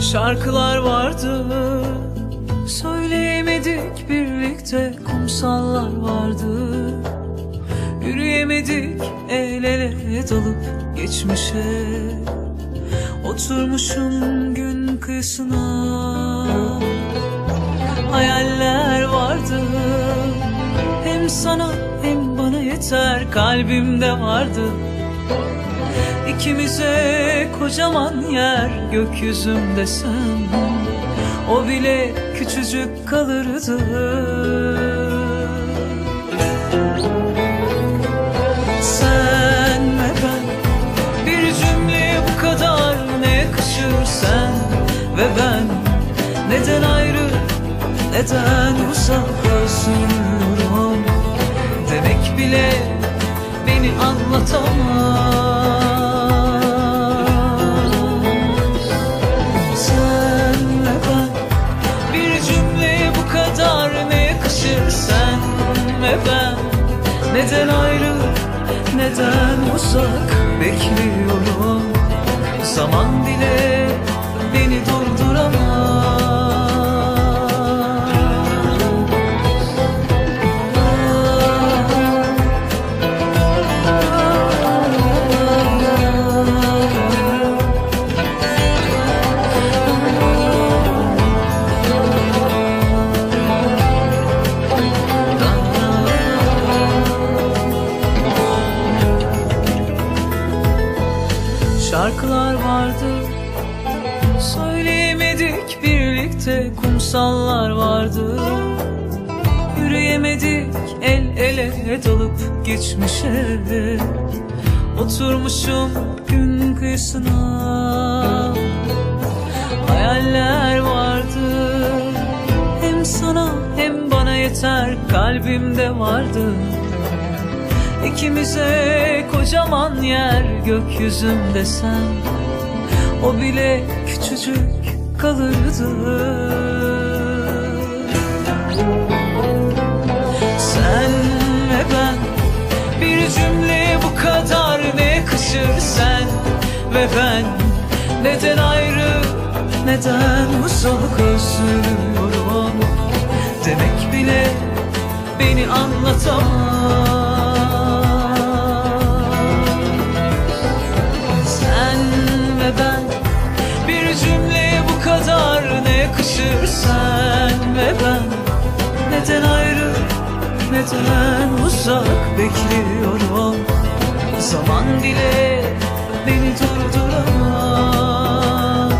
Şarkılar vardı Söyleyemedik birlikte kumsallar vardı. Yürüyemedik el ele dalıp geçmişe. Oturmuşum gün kıyısına. Hayaller vardı. Hem sana hem bana yeter Kalbimde vardı. İkimize kocaman yer gökyüzümde sen. O bile küçücük kalırdı. Sen ve ben bir cümleye bu kadar ne yakışır sen? Ve ben Neden ayrı neden uzak özlüyorum Demek bile beni anlatamaz. Sen ve ben bir cümleye bu kadar ne yakışır sen ve ben? Neden ayrı neden uzak bekliyorum? Zaman bile Şarkılar vardı. Söyleyemedik birlikte Kumsallar vardı. Yürüyemedik el ele dalıp geçmişe. Oturmuşum gün kıyısına. Hayaller vardı. Hem sana hem bana yeter Kalbimde vardı İkimize kocaman yer gökyüzümde sen. O bile küçücük kalırdı. Sen ve ben bir cümleye bu kadar ne yakışır sen? Ve ben Neden ayrı neden uzak özlüyorum? Demek bile beni anlatamaz neden uzak bekliyorum. Zaman bile beni durduramaz.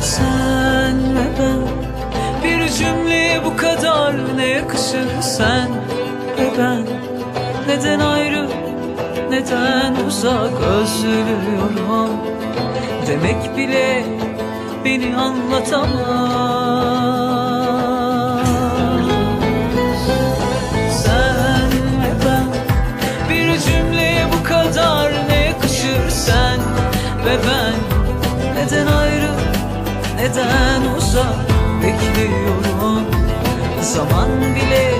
Sen ve ben bir cümleye bu kadar ne yakışır? Sen ve ben Neden ayrı neden uzak özlüyorum? Demek bile beni anlatamaz ve ben Neden ayrı neden uzak bekliyorum? Zaman bile